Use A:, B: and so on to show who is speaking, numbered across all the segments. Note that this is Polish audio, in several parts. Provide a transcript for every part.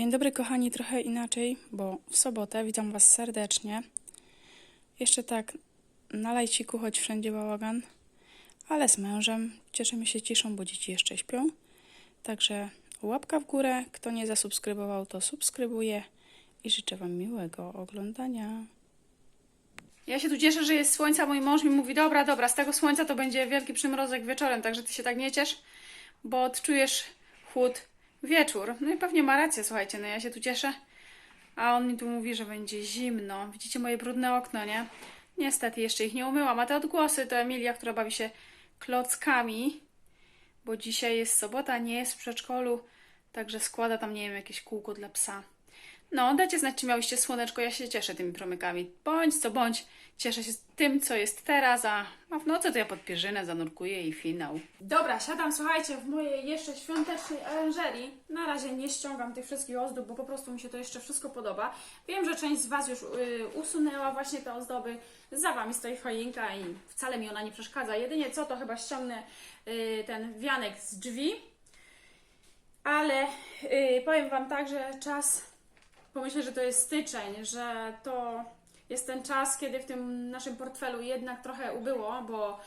A: Dzień dobry, kochani, trochę inaczej, bo w sobotę witam Was serdecznie. Jeszcze tak na lajciku, choć wszędzie bałagan, ale z mężem. Cieszymy się ciszą, bo dzieci jeszcze śpią. Także łapka w górę. Kto nie zasubskrybował, to subskrybuje i życzę Wam miłego oglądania. Ja się tu cieszę, że jest słońce, mój mąż mi mówi, dobra, dobra, z tego słońca to będzie wielki przymrozek wieczorem, także Ty się tak nie ciesz, bo odczujesz chłód wieczór. No i pewnie ma rację, słuchajcie, no ja się tu cieszę. A on mi tu mówi, że będzie zimno. Widzicie moje brudne okno, nie? Niestety jeszcze ich nie umyłam. A te odgłosy to Emilia, która bawi się klockami, bo dzisiaj jest sobota, nie jest w przedszkolu, także składa tam, nie wiem, jakieś kółko dla psa. No, dajcie znać, czy miałyście słoneczko, ja się cieszę tymi promykami. Bądź co bądź, cieszę się tym, co jest teraz, a, w nocy to ja pod pierzynę zanurkuję i finał. Dobra, siadam, słuchajcie, w mojej jeszcze świątecznej oranżerii. Na razie nie ściągam tych wszystkich ozdób, bo po prostu mi się to jeszcze wszystko podoba. Wiem, że część z Was już y, usunęła właśnie te ozdoby. Za Wami stoi choinka i wcale mi ona nie przeszkadza. Jedynie co, to chyba ściągnę y, ten wianek z drzwi. Ale y, powiem Wam tak, że czas pomyślę, że to jest styczeń, że to jest ten czas, kiedy w tym naszym portfelu jednak trochę ubyło, bo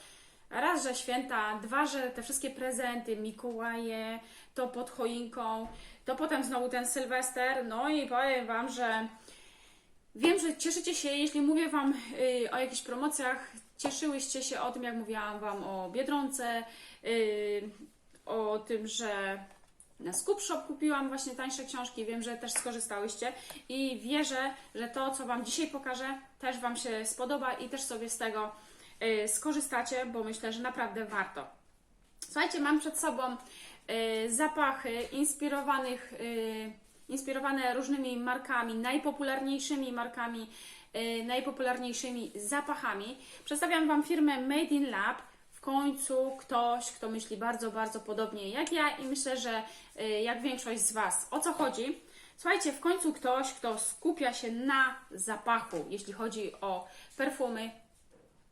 A: raz, że święta, dwa, że te wszystkie prezenty, Mikołaje, to pod choinką, to potem znowu ten Sylwester, no i powiem Wam, że wiem, że cieszycie się, jeśli mówię Wam y, o jakichś promocjach, cieszyłyście się o tym, jak mówiłam Wam o Biedronce, y, o tym, że na Scoop Shop kupiłam właśnie tańsze książki, wiem, że też skorzystałyście i wierzę, że to, co Wam dzisiaj pokażę, też Wam się spodoba i też sobie z tego y, skorzystacie, bo myślę, że naprawdę warto. Słuchajcie, mam przed sobą y, zapachy inspirowanych, y, inspirowane różnymi markami, najpopularniejszymi markami, najpopularniejszymi zapachami. Przedstawiam Wam firmę Made in Lab końcu ktoś, kto myśli bardzo, bardzo podobnie jak ja i myślę, że y, jak większość z Was. O co chodzi? Słuchajcie, w końcu ktoś, kto skupia się na zapachu, jeśli chodzi o perfumy.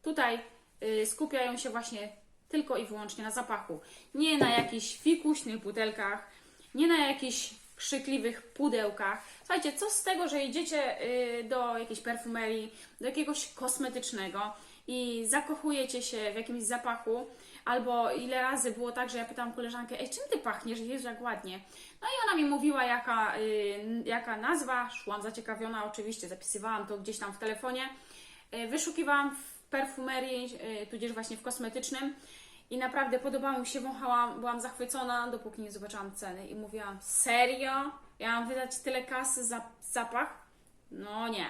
A: Tutaj y, skupiają się właśnie tylko i wyłącznie na zapachu. Nie na jakichś fikuśnych butelkach, nie na jakichś krzykliwych pudełkach. Słuchajcie, co z tego, że idziecie y, do jakiejś perfumerii, do jakiegoś kosmetycznego i zakochujecie się w jakimś zapachu, albo ile razy było tak, że ja pytałam koleżankę, ej, czym ty pachniesz? Jezu, jak ładnie. No i ona mi mówiła, jaka, y, jaka nazwa, szłam zaciekawiona, oczywiście, zapisywałam to gdzieś tam w telefonie, y, wyszukiwałam w perfumerii, y, tudzież właśnie w kosmetycznym i naprawdę podobało mi się, wąchałam, byłam zachwycona, dopóki nie zobaczyłam ceny i mówiłam, serio? Ja mam wydać tyle kasy za zapach? No nie.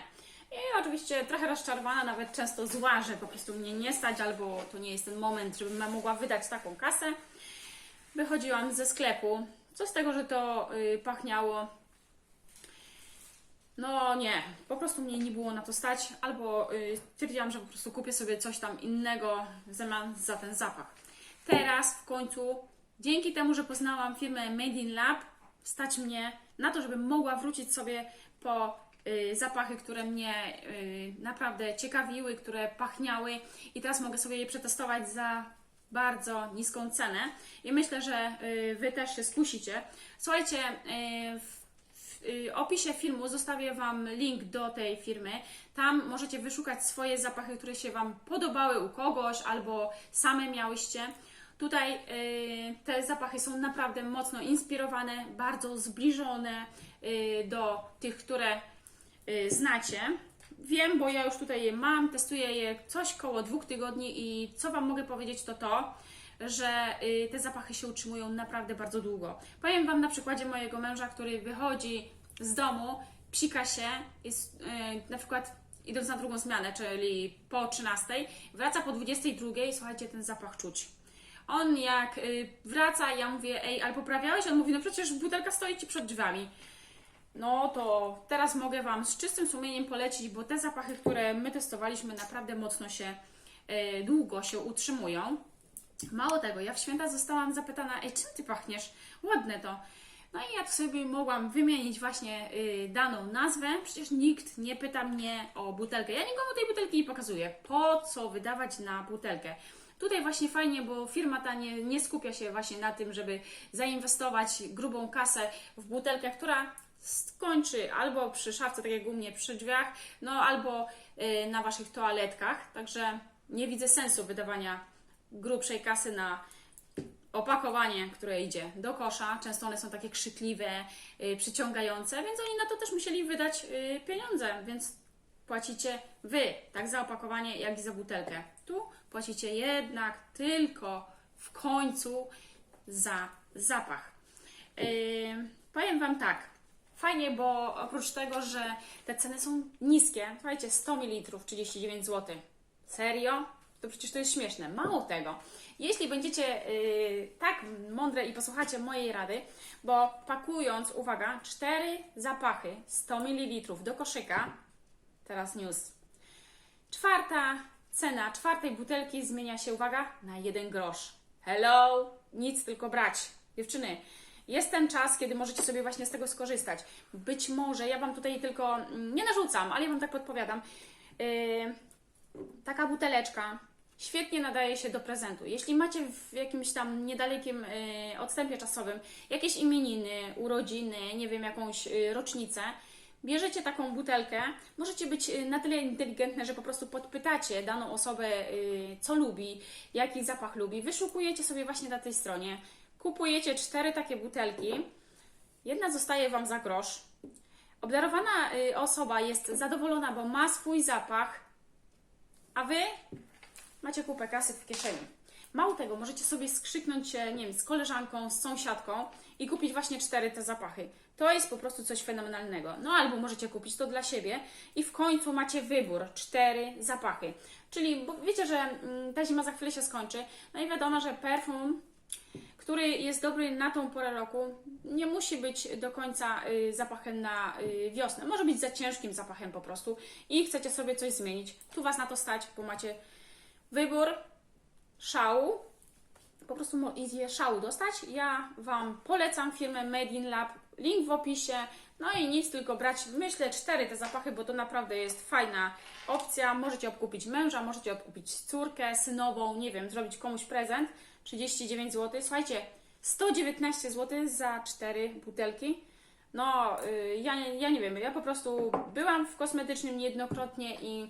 A: I oczywiście trochę rozczarowana, nawet często zła, że po prostu mnie nie stać, albo to nie jest ten moment, żebym mogła wydać taką kasę. Wychodziłam ze sklepu. Co z tego, że to y, pachniało? No nie, po prostu mnie nie było na to stać, albo y, stwierdziłam, że po prostu kupię sobie coś tam innego w zamian za ten zapach. Teraz w końcu, dzięki temu, że poznałam firmę Made in Lab, stać mnie na to, żebym mogła wrócić sobie po zapachy, które mnie y, naprawdę ciekawiły, które pachniały i teraz mogę sobie je przetestować za bardzo niską cenę i myślę, że y, Wy też się skusicie. Słuchajcie, y, w y, opisie filmu zostawię Wam link do tej firmy. Tam możecie wyszukać swoje zapachy, które się Wam podobały u kogoś albo same miałyście. Tutaj y, te zapachy są naprawdę mocno inspirowane, bardzo zbliżone y, do tych, które y, znacie. Wiem, bo ja już tutaj je mam, testuję je coś koło dwóch tygodni i co Wam mogę powiedzieć to to, że y, te zapachy się utrzymują naprawdę bardzo długo. Powiem Wam na przykładzie mojego męża, który wychodzi z domu, psika się, jest, y, na przykład idąc na drugą zmianę, czyli po 13, wraca po 22 i słuchajcie, ten zapach czuć. On jak y, wraca, ja mówię, ej, ale poprawiałeś? On mówi, no przecież butelka stoi Ci przed drzwiami. No to teraz mogę Wam z czystym sumieniem polecić, bo te zapachy, które my testowaliśmy, naprawdę mocno się, y, długo się utrzymują. Mało tego, ja w święta zostałam zapytana, ej, czym Ty pachniesz? Ładne to. No i ja sobie mogłam wymienić właśnie y, daną nazwę. Przecież nikt nie pyta mnie o butelkę. Ja nikomu tej butelki nie pokazuję. Po co wydawać na butelkę? Tutaj właśnie fajnie, bo firma ta nie, nie skupia się właśnie na tym, żeby zainwestować grubą kasę w butelkę, która skończy albo przy szafce, tak jak u mnie przy drzwiach, no albo y, na waszych toaletkach. Także nie widzę sensu wydawania grubszej kasy na opakowanie, które idzie do kosza. Często one są takie krzykliwe, y, przyciągające, więc oni na to też musieli wydać y, pieniądze, więc płacicie wy, tak za opakowanie, jak i za butelkę. Tu płacicie jednak tylko w końcu za zapach. Yy, powiem Wam tak, fajnie, bo oprócz tego, że te ceny są niskie, słuchajcie, 100 ml 39 zł. Serio? To przecież to jest śmieszne. Mało tego, jeśli będziecie yy, tak mądre i posłuchacie mojej rady, bo pakując, uwaga, cztery zapachy 100 ml do koszyka, teraz news, Czwarta cena czwartej butelki zmienia się, uwaga, na jeden grosz. Hello, nic tylko brać. Dziewczyny, jest ten czas, kiedy możecie sobie właśnie z tego skorzystać. Być może, ja Wam tutaj tylko mm, nie narzucam, ale ja Wam tak podpowiadam. Yy, taka buteleczka świetnie nadaje się do prezentu. Jeśli macie w jakimś tam niedalekim yy, odstępie czasowym jakieś imieniny, urodziny, nie wiem, jakąś yy, rocznicę, bierzecie taką butelkę, możecie być y, na tyle inteligentne, że po prostu podpytacie daną osobę, y, co lubi, jaki zapach lubi, wyszukujecie sobie właśnie na tej stronie, kupujecie cztery takie butelki, jedna zostaje Wam za grosz. Obdarowana y, osoba jest zadowolona, bo ma swój zapach, a Wy macie kupę kasy w kieszeni. Mało tego, możecie sobie skrzyknąć się, nie wiem, z koleżanką, z sąsiadką i kupić właśnie cztery te zapachy. To jest po prostu coś fenomenalnego. No albo możecie kupić to dla siebie i w końcu macie wybór, cztery zapachy. Czyli, bo wiecie, że mm, ta zima za chwilę się skończy, no i wiadomo, że perfum który jest dobry na tą porę roku, nie musi być do końca y, zapachem na y, wiosnę. Może być za ciężkim zapachem po prostu i chcecie sobie coś zmienić. Tu Was na to stać, bo macie wybór szału. Po prostu je szału dostać. Ja Wam polecam firmę Made in Lab. Link w opisie. No i nic, tylko brać, myślę, cztery te zapachy, bo to naprawdę jest fajna opcja. Możecie obkupić męża, możecie obkupić córkę, synową, nie wiem, zrobić komuś prezent. 39 zł. Słuchajcie, 119 zł za cztery butelki. No, y, ja, ja nie wiem, ja po prostu byłam w kosmetycznym niejednokrotnie i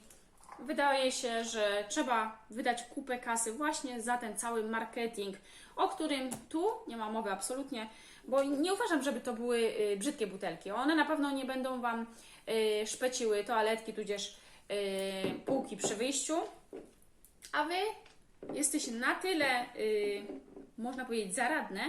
A: wydaje się, że trzeba wydać kupę kasy właśnie za ten cały marketing, o którym tu nie ma mowy absolutnie, bo nie uważam, żeby to były y, brzydkie butelki. One na pewno nie będą Wam y, szpeciły toaletki, tudzież półki przy wyjściu, a Wy jesteście na tyle, y, można powiedzieć, zaradne,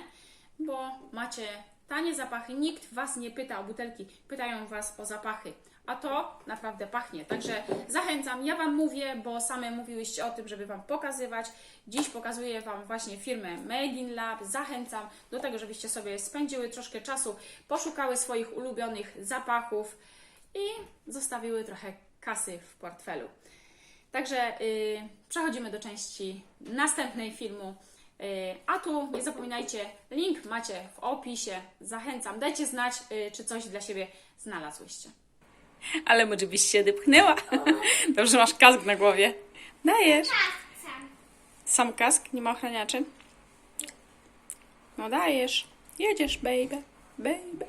A: bo macie tanie zapachy. Nikt Was nie pyta o butelki, pytają Was o zapachy. A to naprawdę pachnie. Także zachęcam, ja Wam mówię, bo same mówiłyście o tym, żeby Wam pokazywać. Dziś pokazuję Wam właśnie firmę Made in Lab. Zachęcam do tego, żebyście sobie spędziły troszkę czasu, poszukały swoich ulubionych zapachów i zostawiły trochę kasy w portfelu. Także y, przechodzimy do części następnej filmu. Y, a tu nie zapominajcie, link macie w opisie. Zachęcam, dajcie znać, y, czy coś dla siebie znalazłyście. Ale może byś się dypchnęła. Dobrze, masz kask na głowie. Dajesz. Sam kask, nie ma ochraniaczy. No dajesz. Jedziesz, baby. Baby.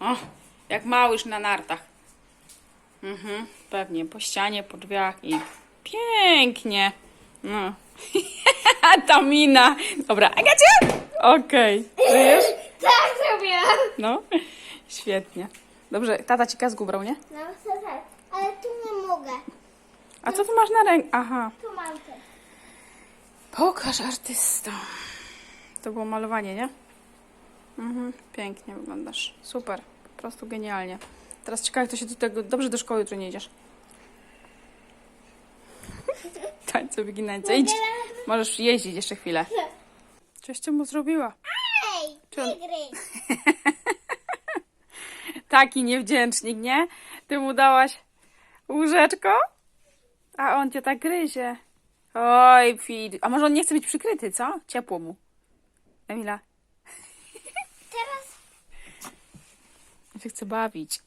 A: O, jak małyż na nartach. Mhm, pewnie, po ścianie, po drzwiach i pięknie. No. Ta mina. Dobra, Agacie! Okej. Żyjesz?
B: Tak zrobiłam.
A: No, świetnie. Dobrze, tata ci kask ubrał, nie?
B: No to tak, ale tu nie mogę.
A: A co ty masz na ręku? Aha.
B: Tu mam też.
A: Pokaż artysta. To było malowanie, nie? Mhm, pięknie wyglądasz. Super, po prostu genialnie. Teraz ciekawe, to się do tego... Dobrze do szkoły jutro nie idziesz. Tańce, wyginańce. Idź. Możesz jeździć jeszcze chwilę. Coś ty mu zrobiła.
B: Ej, gryź.
A: Taki niewdzięcznik, nie? Ty mu dałaś łóżeczko, a on cię tak gryzie. Oj, Fid. A może on nie chce być przykryty, co? Ciepło mu. Emila,
B: Teraz
A: on się chce bawić.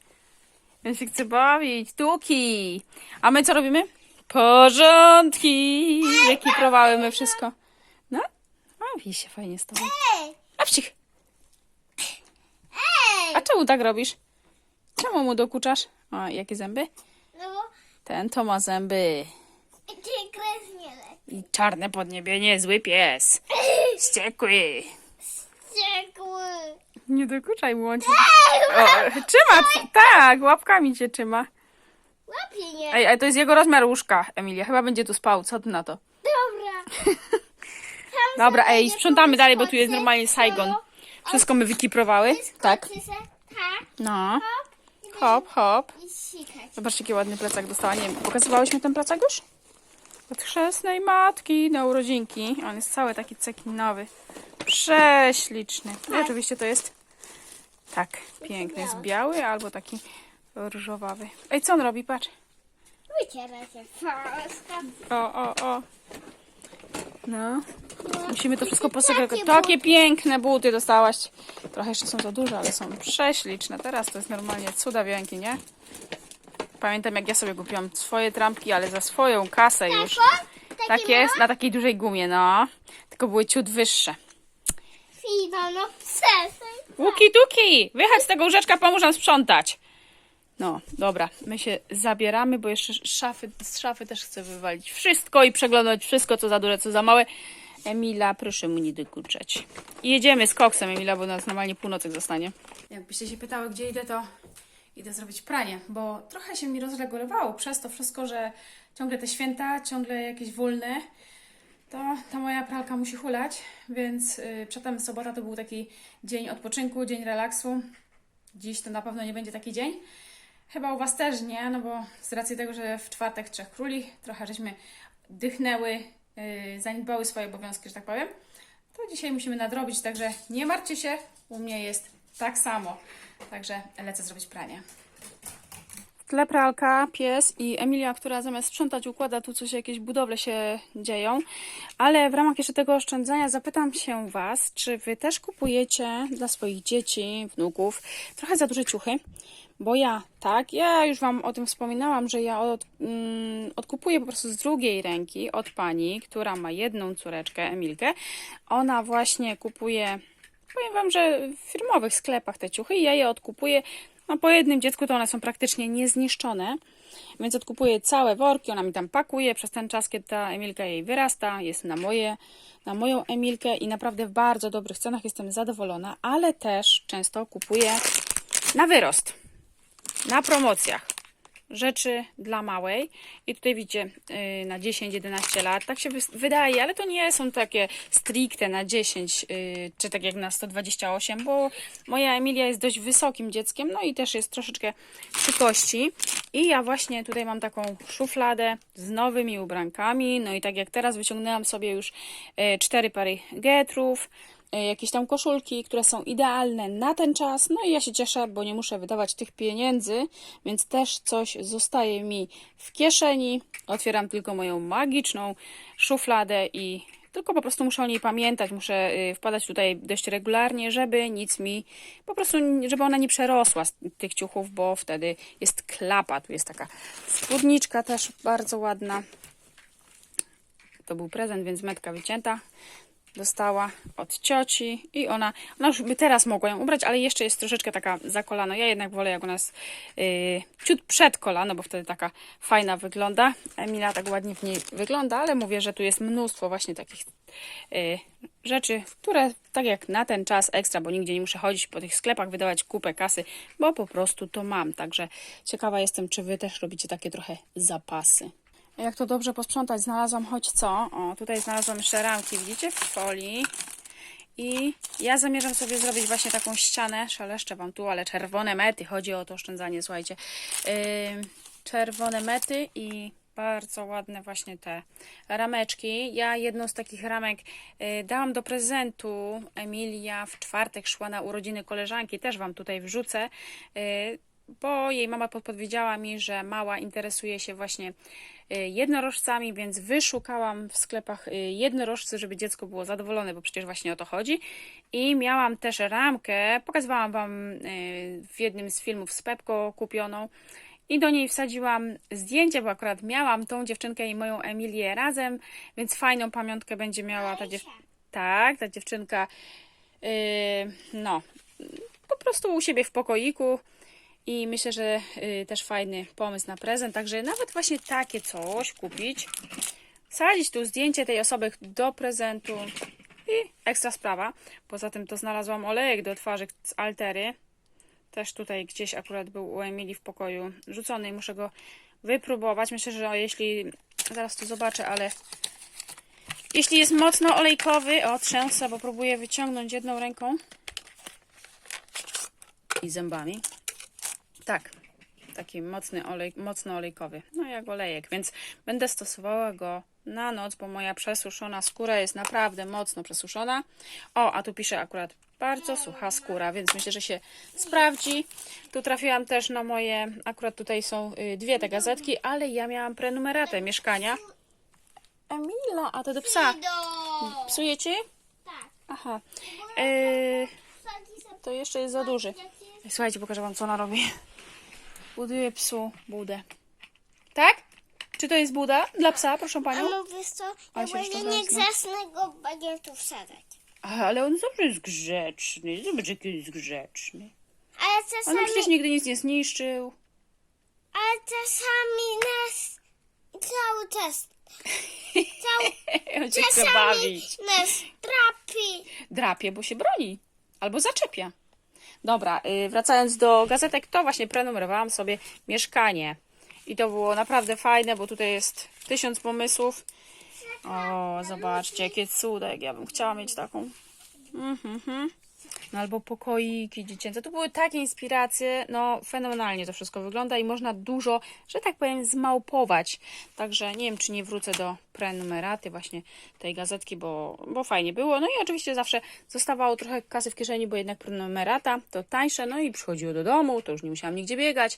A: On się chce bawić. Tuki. A my co robimy? Porządki. Wykiprowały my wszystko. No, bawi się fajnie z tobą.
B: Ej,
A: A czemu tak robisz? Czemu mu dokuczasz? O, jakie zęby?
B: No bo
A: Ten to ma zęby.
B: ty kres nie leci.
A: I czarne podniebienie, zły pies. Wściekły.
B: Ciekły.
A: Nie dokuczaj mu, on cię... O, trzyma, tak, łapkami cię trzyma.
B: Łapie nie.
A: Ej, ale to jest jego rozmiar łóżka, Emilia. Chyba będzie tu spał, co ty na to?
B: Dobra.
A: Dobra,
B: sobie
A: ej,
B: nie
A: sprzątamy dalej, bo tu jest normalnie Saigon. Wszystko my wykiprowały. Tak.
B: se, Tak.
A: No.
B: Hop. i
A: Hop, hop.
B: będzie I sikać.
A: Zobaczcie, jaki ładny plecak dostała. Nie wiem, pokazywałyśmy ten plecak już? Od chrzestnej matki na urodzinki. On jest cały taki cekinowy. Prześliczny. I oczywiście to jest tak, piękny. Jest biały albo taki różowawy. Ej, co on robi? Patrz.
B: Wyciera się paska.
A: O, o, o. No.
B: No.
A: Musimy to wszystko posegregować. Takie piękne buty dostałaś. Trochę jeszcze są za duże, ale są prześliczne. Teraz to jest normalnie cuda wielkie, nie? Pamiętam jak ja sobie kupiłam swoje trampki, ale za swoją kasę już. Tak jest, na takiej dużej gumie, no. Tylko były ciut wyższe.
B: Fida, no przestań.
A: Łuki tuki! Wychodź z tego łóżeczka, pomóż nam sprzątać. No, dobra, my się zabieramy, bo jeszcze szafy, z szafy też chcę wywalić wszystko i przeglądać wszystko, co za duże, co za małe. Emila, proszę mu nie dokuczać. Jedziemy z koksem, Emila, bo nas normalnie północek zostanie. Jakbyście się pytały, gdzie idę, to idę zrobić pranie, bo trochę się mi rozregulowało przez to wszystko, że ciągle te święta, ciągle jakieś wolne, to ta moja pralka musi hulać, więc y, przedtem sobota to był taki dzień odpoczynku, dzień relaksu. Dziś to na pewno nie będzie taki dzień. Chyba u Was też nie, no bo z racji tego, że w czwartek Trzech Króli trochę żeśmy dychnęły, yy, zaniedbały swoje obowiązki, że tak powiem, to dzisiaj musimy nadrobić, także nie martwcie się, u mnie jest tak samo. Także lecę zrobić pranie. W tle pralka, pies i Emilia, która zamiast sprzątać układa tu coś, jakieś budowle się dzieją. Ale w ramach jeszcze tego oszczędzania zapytam się Was, czy Wy też kupujecie dla swoich dzieci, wnuków trochę za duże ciuchy? Bo ja tak, ja już Wam o tym wspominałam, że ja od, mm, odkupuję po prostu z drugiej ręki od pani, która ma jedną córeczkę, Emilkę. Ona właśnie kupuje Powiem Wam, że w firmowych sklepach te ciuchy i ja je odkupuję. No po jednym dziecku to one są praktycznie niezniszczone, więc odkupuję całe worki, ona mi tam pakuje przez ten czas, kiedy ta Emilka jej wyrasta, jest na moje, na moją Emilkę i naprawdę w bardzo dobrych cenach jestem zadowolona, ale też często kupuję na wyrost, na promocjach. Rzeczy dla małej. I tutaj widzicie yy, na 10-11 lat, tak się wydaje, ale to nie są takie stricte na 10 yy, czy tak jak na 128, bo moja Emilia jest dość wysokim dzieckiem, no i też jest troszeczkę przy kości. I ja właśnie tutaj mam taką szufladę z nowymi ubrankami, no i tak jak teraz wyciągnęłam sobie już yy, cztery pary getrów, jakieś tam koszulki, które są idealne na ten czas. No i ja się cieszę, bo nie muszę wydawać tych pieniędzy, więc też coś zostaje mi w kieszeni. Otwieram tylko moją magiczną szufladę i tylko po prostu muszę o niej pamiętać. Muszę y, wpadać tutaj dość regularnie, żeby nic mi po prostu, żeby ona nie przerosła z tych ciuchów, bo wtedy jest klapa. Tu jest taka spódniczka też bardzo ładna. To był prezent, więc metka wycięta dostała od cioci i ona, ona już by teraz mogła ją ubrać, ale jeszcze jest troszeczkę taka za kolano. Ja jednak wolę, jak ona jest yy, ciut przed kolano, bo wtedy taka fajna wygląda. Emila tak ładnie w niej wygląda, ale mówię, że tu jest mnóstwo właśnie takich yy, rzeczy, które tak jak na ten czas ekstra, bo nigdzie nie muszę chodzić po tych sklepach, wydawać kupę kasy, bo po prostu to mam. Także ciekawa jestem, czy wy też robicie takie trochę zapasy. Jak to dobrze posprzątać, znalazłam choć co. O, tutaj znalazłam jeszcze ramki, widzicie, w folii. I ja zamierzam sobie zrobić właśnie taką ścianę, szeleszczę Wam tu, ale czerwone mety, chodzi o to oszczędzanie, słuchajcie. Yy, czerwone mety i bardzo ładne właśnie te rameczki. Ja jedną z takich ramek yy, dałam do prezentu. Emilia w czwartek szła na urodziny koleżanki, też Wam tutaj wrzucę. Yy, bo jej mama podpowiedziała mi, że mała interesuje się właśnie y, jednorożcami, więc wyszukałam w sklepach y, jednorożcy, żeby dziecko było zadowolone, bo przecież właśnie o to chodzi. I miałam też ramkę, pokazywałam Wam y, w jednym z filmów z Pepko kupioną. I do niej wsadziłam zdjęcie, bo akurat miałam tą dziewczynkę i moją Emilię razem, więc fajną pamiątkę będzie miała ta dziewczynka. Tak, ta dziewczynka, yy, no, po prostu u siebie w pokoiku. I myślę, że y, też fajny pomysł na prezent. Także nawet właśnie takie coś kupić. Sadzić tu zdjęcie tej osoby do prezentu. I ekstra sprawa. Poza tym to znalazłam olejek do twarzy z Altery. Też tutaj gdzieś akurat był u Emilii w pokoju rzucony i muszę go wypróbować. Myślę, że jeśli... Zaraz to zobaczę, ale... Jeśli jest mocno olejkowy... O, trzęsę, bo próbuję wyciągnąć jedną ręką. I zębami. Tak, taki mocny olej, mocno olejkowy, no jak olejek, więc będę stosowała go na noc, bo moja przesuszona skóra jest naprawdę mocno przesuszona. O, a tu pisze akurat bardzo sucha skóra, więc myślę, że się sprawdzi. Tu trafiłam też na moje, akurat tutaj są y, dwie te gazetki, ale ja miałam prenumeratę mieszkania. Emila, a to do psa.
B: Fido!
A: Psujecie?
B: Tak.
A: Aha.
B: Sobie
A: to jeszcze jest za duży. Słuchajcie, pokażę wam, co ona robi. Buduje psu budę. Tak? Czy to jest buda dla psa, proszę panią?
B: no wiesz co,
A: Ale
B: ja
A: się
B: właśnie
A: rozczarowałam,
B: nie
A: no.
B: grzesny go będę tu wsadzać.
A: Aha, ale on zawsze jest grzeczny. Zobacz, jaki jest grzeczny.
B: Ale
A: On
B: czasami,
A: przecież nigdy nic nie zniszczył.
B: ale czasami nas cały czas, cały,
A: On się chce
B: czasami
A: bawić.
B: nas trapi.
A: Drapie, bo się broni. Albo zaczepia. Dobra, y, wracając do gazetek, to właśnie prenumerowałam sobie mieszkanie. I to było naprawdę fajne, bo tutaj jest tysiąc pomysłów. O, zobaczcie, jakie cudek. Ja bym chciała mieć taką. Mhm. No albo pokoiki dziecięce. To były takie inspiracje. No, fenomenalnie to wszystko wygląda i można dużo, że tak powiem, zmałpować. Także nie wiem, czy nie wrócę do prenumeraty właśnie tej gazetki, bo, bo fajnie było. No i oczywiście zawsze zostawało trochę kasy w kieszeni, bo jednak prenumerata to tańsze. No i przychodziło do domu, to już nie musiałam nigdzie biegać.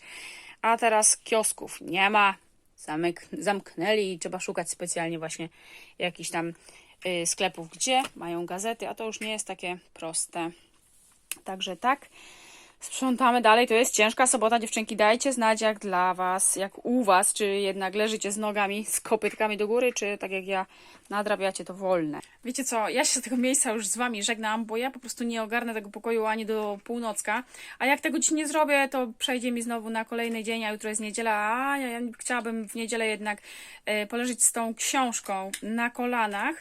A: A teraz kiosków nie ma. Zamyk, zamknęli i trzeba szukać specjalnie właśnie jakichś tam y, sklepów, gdzie mają gazety, a to już nie jest takie proste. Także tak. Sprzątamy dalej. To jest ciężka sobota, dziewczynki. Dajcie znać, jak dla Was, jak u Was, czy jednak leżycie z nogami, z kopytkami do góry, czy tak jak ja nadrabiacie to wolne. Wiecie co, ja się z tego miejsca już z Wami żegnam, bo ja po prostu nie ogarnę tego pokoju ani do północka. A jak tego dziś nie zrobię, to przejdzie mi znowu na kolejny dzień, a jutro jest niedziela. A ja, ja chciałabym w niedzielę jednak e, poleżeć z tą książką na kolanach.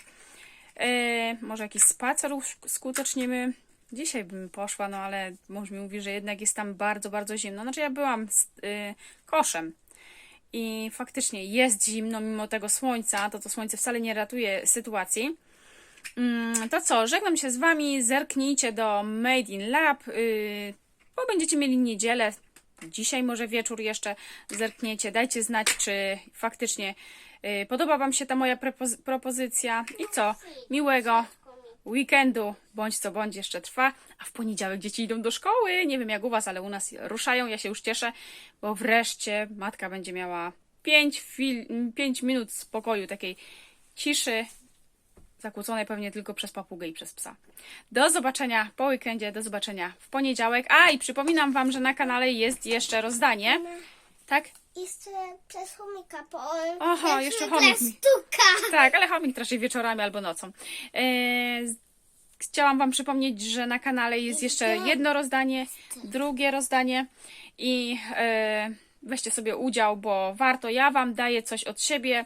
A: E, może jakiś spacer usk- skutecznimy. Dzisiaj bym poszła, no ale mąż mi mówi, że jednak jest tam bardzo, bardzo zimno. Znaczy ja byłam z y, koszem i faktycznie jest zimno mimo tego słońca, to to słońce wcale nie ratuje sytuacji. Mm, to co, żegnam się z Wami, zerknijcie do Made in Lab, y, bo będziecie mieli niedzielę, dzisiaj może wieczór jeszcze zerkniecie, dajcie znać, czy faktycznie y, podoba Wam się ta moja propozycja i co, miłego weekendu, bądź co bądź jeszcze trwa, a w poniedziałek dzieci idą do szkoły. Nie wiem jak u Was, ale u nas ruszają. Ja się już cieszę, bo wreszcie matka będzie miała 5, chwil, 5 minut spokoju, takiej ciszy, zakłóconej pewnie tylko przez papugę i przez psa. Do zobaczenia po weekendzie, do zobaczenia w poniedziałek. A i przypominam Wam, że na kanale jest jeszcze rozdanie. Tak?
B: Jeszcze przez chomika po...
A: Aha, jeszcze chomik mi-
B: stuka.
A: Tak, ale chomik raczej wieczorami albo nocą. E, z- chciałam Wam przypomnieć, że na kanale jest jeszcze jedno rozdanie, drugie rozdanie i e, weźcie sobie udział, bo warto. Ja Wam daję coś od siebie.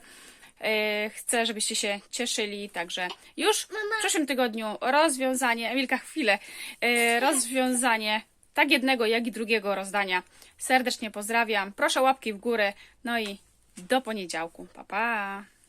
A: E, chcę, żebyście się cieszyli, także już w przyszłym tygodniu rozwiązanie, Emilka chwilę, e, rozwiązanie tak jednego, jak i drugiego rozdania. Serdecznie pozdrawiam, proszę łapki w górę, no i do poniedziałku. Pa, pa!